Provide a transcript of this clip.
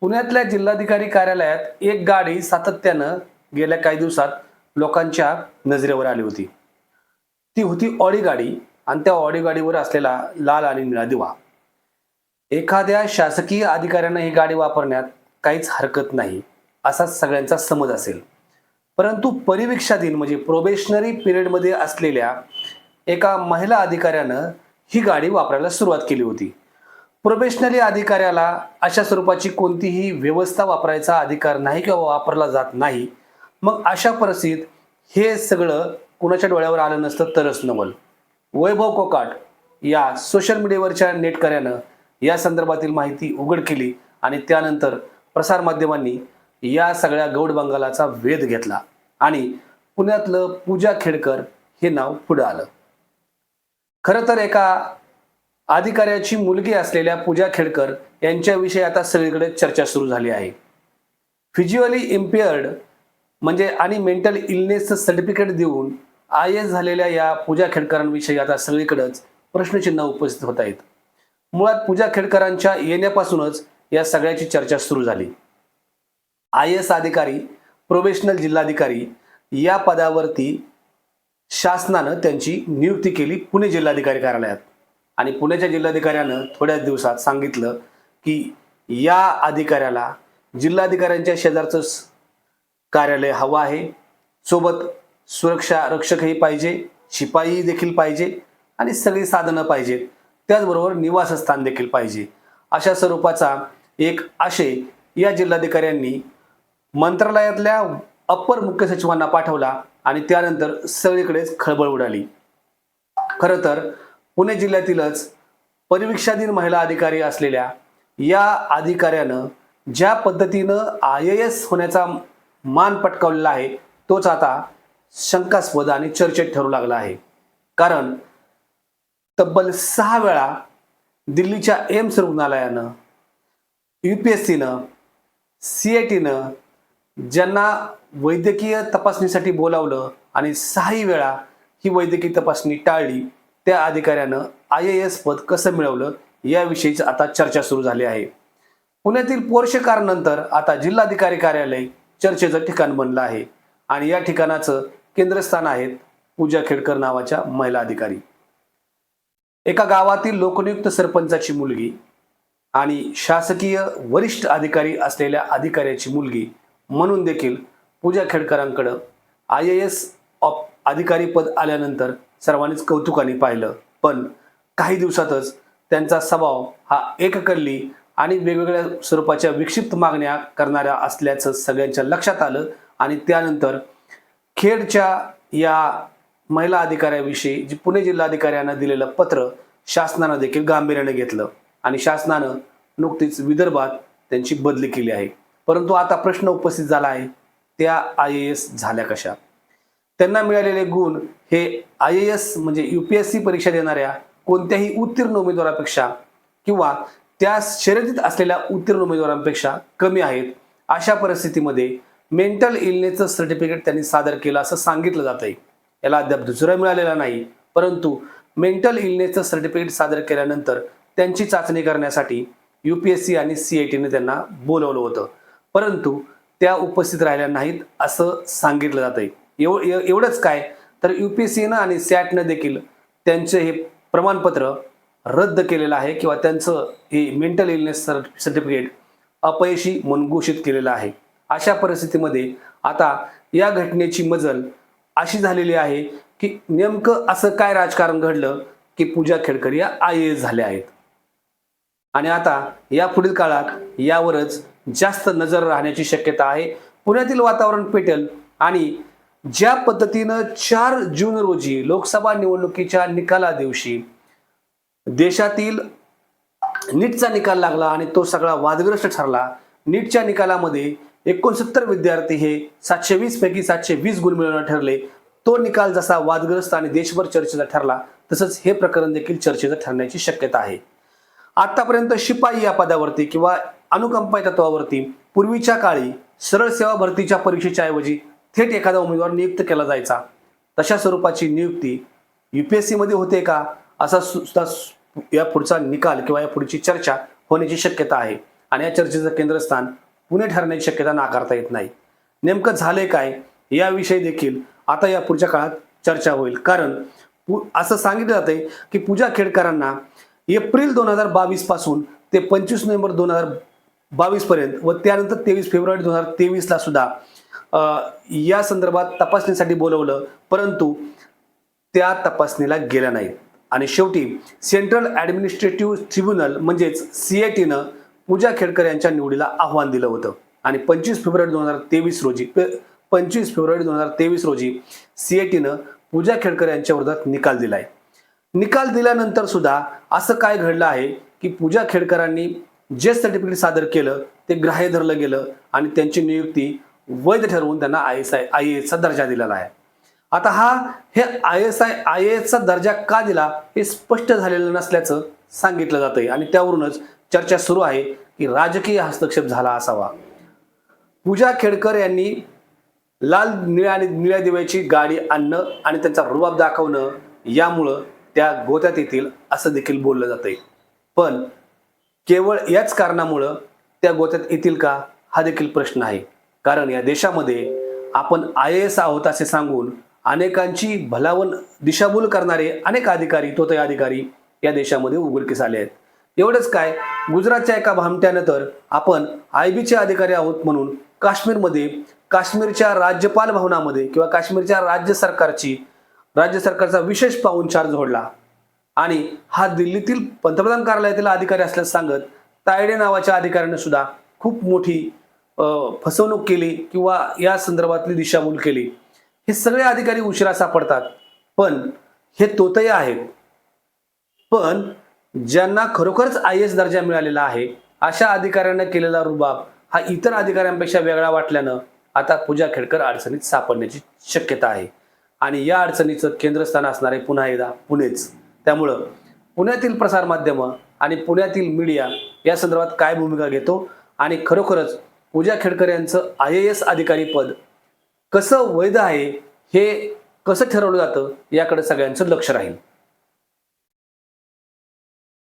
पुण्यातल्या जिल्हाधिकारी कार्यालयात एक गाडी सातत्यानं गेल्या काही दिवसात लोकांच्या नजरेवर आली होती. ती होती ऑडी गाडी आणि त्या ऑडी गाडीवर असलेला लाल आणि निळा दिवा. एखाद्या शासकीय अधिकाऱ्यानं ही गाडी वापरण्यात काहीच हरकत नाही असा सगळ्यांचा समज असेल. परंतु परिवीक्षाधीन म्हणजे प्रोबेशनरी पिरियडमध्ये असलेल्या एका महिला अधिकाऱ्यानं ही गाडी वापरायला सुरुवात केली होती. प्रोबेशनरी अधिकाऱ्याला अशा स्वरूपाची कोणतीही व्यवस्था वापरायचा अधिकार नाही किंवा वापरला जात नाही. मग अशा परिस्थितीत हे सगळं कुणाच्या डोळ्यावर आलं नसतं तरच नवल. वैभव कोकाट या सोशल मीडियावरच्या नेटकऱ्यानं या संदर्भातील माहिती उघड केली आणि त्यानंतर प्रसारमाध्यमांनी या सगळ्या गौड बंगालाचा वेध घेतला आणि पुण्यातलं पूजा खेडकर हे नाव पुढं आलं. खरं तर एका अधिकाऱ्याची मुलगी असलेल्या पूजा खेडकर यांच्याविषयी आता सगळीकडे चर्चा सुरू झाली आहे. फिजिओली इम्पेअर्ड म्हणजे आणि मेंटल इलनेसचं सर्टिफिकेट देऊन आय एस झालेल्या या पूजा खेडकरांविषयी आता सगळीकडेच प्रश्नचिन्ह उपस्थित होत आहेत. मुळात पूजा खेडकरांच्या येण्यापासूनच या सगळ्याची चर्चा सुरू झाली. आय एस अधिकारी प्रोबेशनल जिल्हाधिकारी या पदावरती शासनानं त्यांची नियुक्ती केली पुणे जिल्हाधिकारी कार्यालयात. आणि पुण्याच्या जिल्हाधिकाऱ्यानं थोड्याच दिवसात सांगितलं की या अधिकाऱ्याला जिल्हाधिकाऱ्यांच्या शेजारचं कार्यालय हवं आहे. सोबत सुरक्षा रक्षकही पाहिजे शिपाई देखील पाहिजे आणि सगळी साधनं पाहिजेत त्याचबरोबर निवासस्थान देखील पाहिजे. अशा स्वरूपाचा एक आशय या जिल्हाधिकाऱ्यांनी मंत्रालयातल्या अप्पर मुख्य सचिवांना पाठवला आणि त्यानंतर सगळीकडेच खळबळ उडाली. खरं तर पुणे जिल्ह्यातीलच परिवीक्षाधीन महिला अधिकारी असलेल्या या अधिकाऱ्यानं ज्या पद्धतीनं आय ए एस होण्याचा मान पटकावलेला आहे तोच आता शंकास्पद आणि चर्चेत ठरू लागला आहे. कारण तब्बल सहा वेळा दिल्लीच्या एम्स रुग्णालयानं यू पी एस सीनं सी आय टीनं ज्यांना वैद्यकीय तपासणीसाठी बोलावलं आणि सहाही वेळा ही वैद्यकीय तपासणी टाळली त्या अधिकाऱ्यानं आय ए एस पद कसं मिळवलं याविषयीच आता चर्चा सुरू झाली आहे. पुण्यातील पोर्शे कारनंतर आता जिल्हाधिकारी कार्यालय चर्चेचं ठिकाण बनलं आहे आणि या ठिकाणाचं केंद्रस्थान आहेत पूजा खेडकर नावाच्या महिला अधिकारी. एका गावातील लोकनियुक्त सरपंचाची मुलगी आणि शासकीय वरिष्ठ अधिकारी असलेल्या अधिकाऱ्याची मुलगी म्हणून देखील पूजा खेडकरांकडं आय ए एस ऑफ अधिकारी पद आल्यानंतर सर्वांनीच कौतुकाने पाहिलं. पण काही दिवसातच त्यांचा स्वभाव हा एककल्ली आणि वेगवेगळ्या स्वरूपाच्या विक्षिप्त मागण्या करणाऱ्या असल्याचं सगळ्यांच्या लक्षात आलं आणि त्यानंतर खेडच्या या महिला अधिकाऱ्याविषयी जी पुणे जिल्हाधिकाऱ्यांना दिलेलं पत्र शासनानं देखील गांभीर्याने घेतलं आणि शासनानं नुकतीच विदर्भात त्यांची बदली केली आहे. परंतु आता प्रश्न उपस्थित झाला आहे त्या आय ए एस झाल्या कशा? त्यांना मिळालेले गुण हे आय ए एस म्हणजे यू पी एस सी परीक्षा देणाऱ्या कोणत्याही उत्तीर्ण उमेदवारापेक्षा किंवा त्या शर्यतीत असलेल्या उत्तीर्ण उमेदवारांपेक्षा कमी आहेत. अशा परिस्थितीमध्ये मेंटल इलनेसचं सर्टिफिकेट त्यांनी सादर केलं असं सांगितलं जात आहे याला अद्याप दुसरा मिळालेला नाही. परंतु मेंटल इलनेसचं सर्टिफिकेट सादर केल्यानंतर त्यांची चाचणी करण्यासाठी यू पी एस सी आणि सी आय टीने त्यांना बोलवलं होतं. परंतु त्या उपस्थित राहिल्या नाहीत असं सांगितलं जात आहे एव एवढंच काय? तर यू पी सीनं आणि सॅटनं देखील त्यांचे हे प्रमाणपत्र रद्द केलेलं आहे किंवा त्यांचं हे मेंटल इलनेस सर्टिफिकेट अपयशी म्हणून घोषित केलेलं आहे. अशा परिस्थितीमध्ये आता या घटनेची मजल अशी झालेली आहे की नेमकं असं काय राजकारण घडलं की पूजा खेडकर या आय एस झाल्या आहेत? आणि आता या पुढील काळात यावरच जास्त नजर राहण्याची शक्यता आहे. पुण्यातील वातावरण पेटेल आणि ज्या पद्धतीनं चार जून रोजी लोकसभा निवडणुकीच्या निकाला दिवशी देशातील नीटचा निकाल लागला आणि तो सगळा वादग्रस्त ठरला नीटच्या निकालामध्ये एकोणसत्तर विद्यार्थी हे सातशे वीस पैकी सातशे वीस गुण मिळवणं ठरले. तो निकाल जसा वादग्रस्त आणि देशभर चर्चेचा ठरला तसंच हे प्रकरण देखील चर्चेचं ठरण्याची शक्यता आहे. आतापर्यंत शिपाई या पदावरती किंवा अनुकंपाई तत्वावरती पूर्वीच्या काळी सरळ सेवा भरतीच्या परीक्षेच्या ऐवजी थेट एखादा उमेदवार नियुक्त केला जायचा. तशा स्वरूपाची नियुक्ती यू पी एस सीमध्ये होते का? असा सुद्धा या पुढचा निकाल किंवा या पुढची चर्चा होण्याची शक्यता आहे. आणि या चर्चेचं केंद्रस्थान पुणे ठरण्याची शक्यता नाकारता येत नाही. नेमकं झालंय काय? याविषयी देखील आता या पुढच्या काळात चर्चा होईल. कारण पु- असं सांगितलं जातंय की पूजा खेडकरांना एप्रिल दोन हजार बावीसपासून ते पंचवीस नोव्हेंबर दोन हजार बावीसपर्यंत व त्यानंतर तेवीस फेब्रुवारी दोन हजार तेवीसला सुद्धा या संदर्भात तपासणीसाठी बोलवलं परंतु त्या तपासणीला गेल्या नाहीत. आणि शेवटी सेंट्रल ॲडमिनिस्ट्रेटिव्ह ट्रिब्युनल म्हणजेच सी आय टीनं पूजा खेडकर यांच्या निवडीला आव्हान दिलं होतं. आणि पंचवीस फेब्रुवारी दोन हजार तेवीस रोजी पंचवीस फेब्रुवारी दोन हजार तेवीस रोजी सी आय टीनं पूजा खेडकर यांच्या विरोधात निकाल दिलाय. निकाल दिल्यानंतर सुद्धा असं काय घडलं आहे की पूजा खेडकरांनी जे सर्टिफिकेट सादर केलं ते ग्राह्य धरलं गेलं आणि त्यांची नियुक्ती वैध ठरवून त्यांना आय एस आय आय एसचा दर्जा दिलेला आहे. आता हा हे आय एस आय आय एसचा दर्जा का दिला हे स्पष्ट झालेलं नसल्याचं सांगितलं जातंय. आणि त्यावरूनच चर्चा सुरू आहे की राजकीय हस्तक्षेप झाला असावा. पूजा खेडकर यांनी लाल निळ्या आणि निळ्या दिव्याची गाडी आणणं आणि त्यांचा रुबाब दाखवणं यामुळं त्या गोत्यात येतील असं देखील बोललं जातंय. पण केवळ याच कारणामुळं त्या गोत्यात येतील का हा देखील प्रश्न आहे. कारण या देशामध्ये आपण आय एस आहोत असे सांगून अनेकांची भलावण दिशाभूल करणारे अनेक अधिकारी तोतय अधिकारी या देशामध्ये उघडकीस आले आहेत. एवढंच काय गुजरातच्या एका भामट्यानं तर आपण आय बीचे अधिकारी आहोत म्हणून काश्मीरमध्ये काश्मीरच्या राज्यपाल भवनामध्ये किंवा काश्मीरच्या राज्य सरकारची राज्य सरकारचा विशेष पाहुणचार जोडला आणि हा दिल्लीतील पंतप्रधान कार्यालयातील अधिकारी असल्याचं सांगत तायडे नावाच्या अधिकाऱ्याने सुद्धा खूप मोठी फसवणूक केली किंवा या संदर्भातली दिशाभूल केली हे सगळे अधिकारी उशिरा सापडतात. पण हे तोतय आहेत पण ज्यांना खरोखरच आय एस दर्जा मिळालेला आहे अशा अधिकाऱ्यांना केलेला रुबाब हा इतर अधिकाऱ्यांपेक्षा वेगळा वाटल्यानं आता पूजा खेडकर अडचणीत सापडण्याची शक्यता आहे. आणि या अडचणीचं केंद्रस्थान असणार आहे पुन्हा एकदा पुणेच. त्यामुळं पुण्यातील प्रसारमाध्यमं आणि पुण्यातील मीडिया या संदर्भात काय भूमिका घेतो आणि खरोखरच पूजा खेडकर यांचं आय ए एस अधिकारी पद कसं वैध आहे हे कसं ठरवलं जातं याकडे सगळ्यांचं लक्ष राहील.